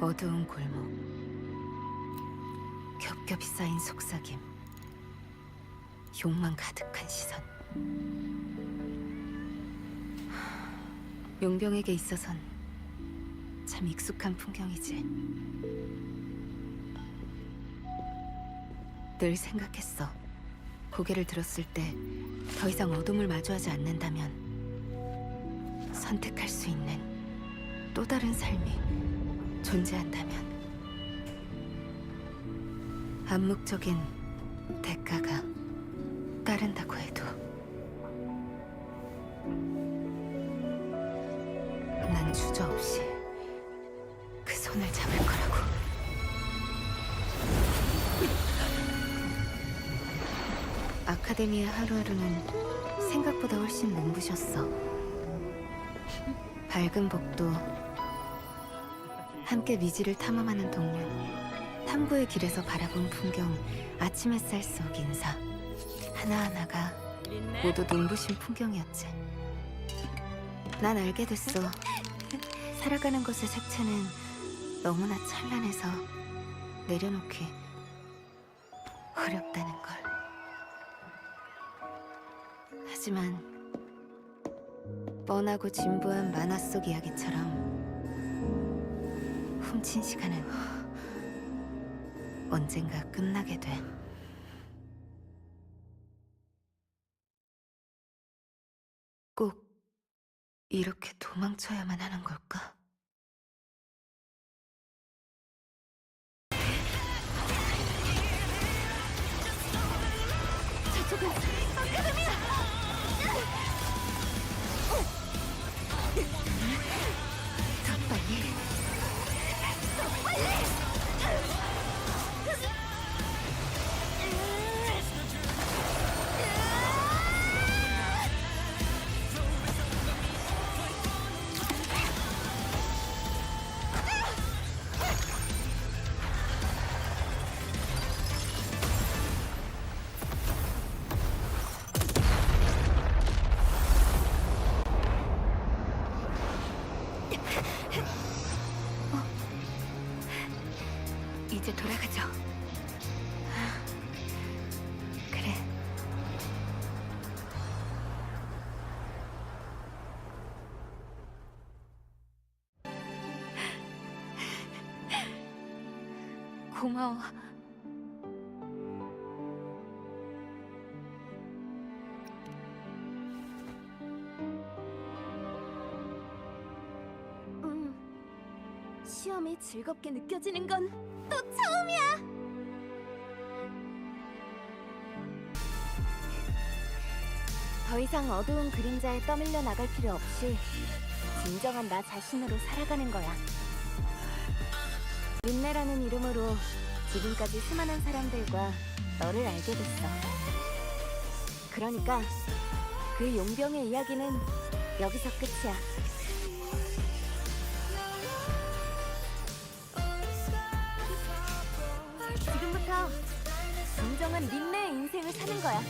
어두운 골목. 겹겹이 쌓인 속삭임. 욕망 가득한 시선. 하, 용병에게 있어선 참 익숙한 풍경이지. 늘 생각했어. 고개를 들었을 때 더 이상 어둠을 마주하지 않는다면 선택할 수 있는 또 다른 삶이 존재한다면 암묵적인 대가가 따른다고 해도 난 주저없이 그 손을 잡을 거라고. 아카데미의 하루하루는 생각보다 훨씬 눈부셨어. 밝은 복도 함께 미지를 탐험하는 동료 탐구의 길에서 바라본 풍경 아침 햇살 속 인사. 하나하나가 모두 눈부신 풍경이었지. 난 알게 됐어. 살아가는 것의 색채는 너무나 찬란해서 내려놓기 어렵다는 걸. 하지만 뻔하고 진부한 만화 속 이야기처럼 훔친 시간은 언젠가 끝나게 돼. 꼭 이렇게 도망쳐야만 하는 걸까? 이제 돌아가죠. 그래. 고마워. 시험이 즐겁게 느껴지는 건 또 처음이야. 더 이상 어두운 그림자에 떠밀려 나갈 필요 없이 진정한 나 자신으로 살아가는 거야. 린네라는 이름으로 지금까지 수많은 사람들과 너를 알게 됐어. 그러니까 그 용병의 이야기는 여기서 끝이야. 진정한 린네의 인생을 사는 거야.